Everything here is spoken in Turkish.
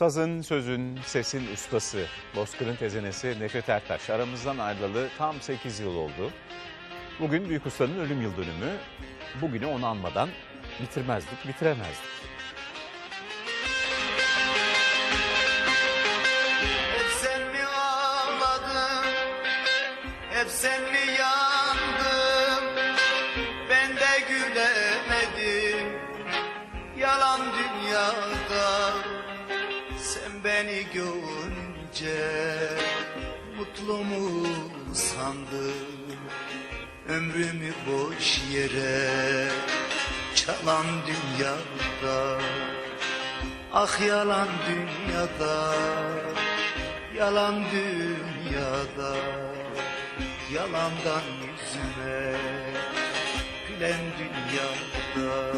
Sazın, sözün, sesin ustası, Bozkır'ın tezenesi Nefret Ertaş aramızdan ayrılalı tam 8 yıl oldu. Bugün Büyük Usta'nın ölüm yıl dönümü. Bugünü onu anmadan bitirmezdik, bitiremezdik. Hep sen mi ağladın? Hep sen mi yandın? Ben de gülemedim. Yalan dünyada sen beni görünce mutlu mu sandın? Ömrümü boş yere çalan dünyada Ah yalan dünyada Yalan dünyada Yalandan yüzüme Gülen dünyada